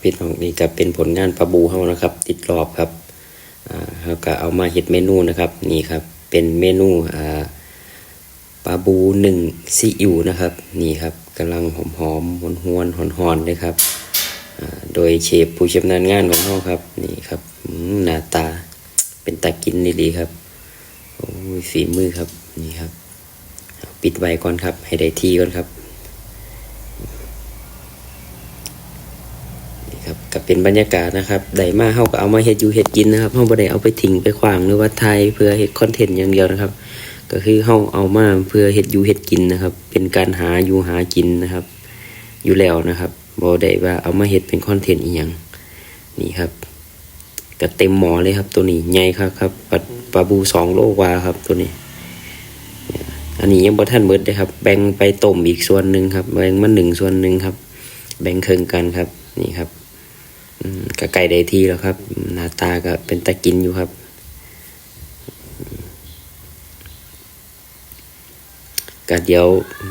พี่น้องนี่ก็เป็นผลงานปลาบูเฮานะครับ ติดรอบครับอ่าก็เอามาเฮ็ดเมนูนะครับนี่ครับเป็นเมนูอ่าปลาบูหนึ่งซีอิ๊วนะครับนี่ครับกำลังหอมหอมหวนหวนหอนหอนเลยครับโดยเชฟผู้ชำนาญงานของเราครับนี่ครับหน้าตาเป็นตากินดีๆครับโอ้ยฝีมือครับนี่ครับปิดไว้ก่อนครับ ให้ได้ที่ก่อนครับ นี่ครับก็เป็นบรรยากาศนะครับได้มาเฮาก็เอามาเฮ็ดอยู่เฮ็ดกินนะครับเฮาบ่ได้เอาไปทิ้งไปขวางหรือว่าถ่ายเพื่อเฮ็ดคอนเทนต์อย่างเดียวนะครับ ก็คือเฮาเอามาเพื่อเฮ็ดอยู่เฮ็ดกินนะครับ เป็นการหาอยู่หากินนะครับ อยู่แล้วนะครับบ่ได้ว่าเอามาเฮ็ดเป็นคอนเทนต์อีหยังนี่ครับก็เต็มหมอเลยครับ ตัวนี้ใหญ่ครับครับปลาปลาบูสองโลกว่าครับตัวนี้ อันนี้ยังบ่ทันเบิดเลยครับ แบ่งไปต้มอีกส่วนหนึ่งครับ แบ่งมาหนึ่งส่วนหนึ่งครับ แบ่งเครึ่งกันครับ นี่ครับก็ไก่ได้ที่แล้วครับ หน้าตาก็เป็นตะกินอยู่ครับ ก็เดี๋ยว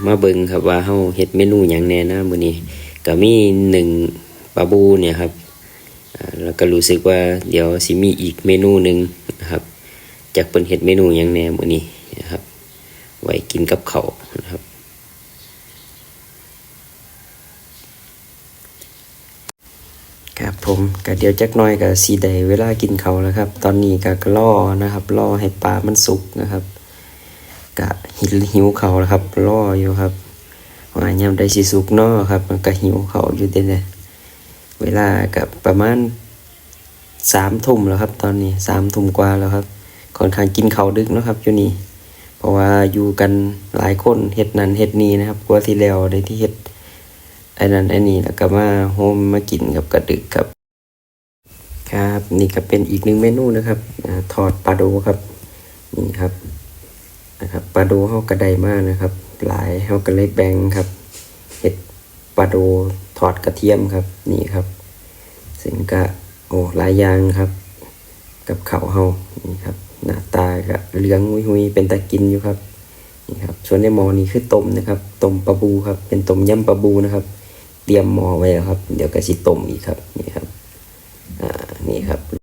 มาเบิ่งครับว่าเฮาเฮ็ดเมนูหยังแน่นะมื้อนี้ก็มีหนึ่งปลาบูเนี่ยครับแล้วก็รู้สึกว่าเดี๋ยวสิมีอีกเมนูหนึ่งนะครับ จากเพิ่นเฮ็ดเมนูหยังแน่มื้อนี้นะครับ ไว้กินกับข้าวนะ ครับผมก็เดี๋ยวจักน่อยก็สีได้เวลากินเขาแล้วครับ ตอนนี้ก็ล่อนะครับล่อให้ปลามันสุกนะครับก็หิวหิวเขาแล้วครับล่ออยู่ครับว่ายามได้สิสุกนาะครับ มันก็หิวเขาอยู่เด้เลยเวลากับประมาณสามทุ่มแล้วครับ ตอนนี้สามทุ่มกว่าแล้วครับค่อนข้างกินเขาดึกนะครับอยู่นี่เพราะว่าอยู่กันหลายคนเฮ็ดนั้นเฮ็ดนี้นะครับกลัวที่แล้วได้ที่เฮ็ด อ้นั่นไอ้นี่แล้วก็มาโฮมมากินกับกระดึกครับ ครับนี่ก็เป็นอีกหนึ่งเมนูนะครับอทอดปลาโดครับนี่ครับนะครับปลาโดเฮากระไดมากนะครับ หลายเฮาก็เลยแบ่งครับเห็ดปลาโดทอดกระเทียมครับ นี่ครับซึ่งก็โอ้หลายอย่างครับ กับเขาเฮานี่ครับหน้าตาก็เหลืองหุยๆเป็นตะกินอยู่ครับนี่ครับส่วนในหมอนี้คือต้มนะครับต้มปลาบูครับ เป็นต้มยำปลาบูนะครับ เตรียมหม้อไว้แล้วครับ เดี๋ยวก็สิต้มอีกครับนี่ครับอ่านี่ครับ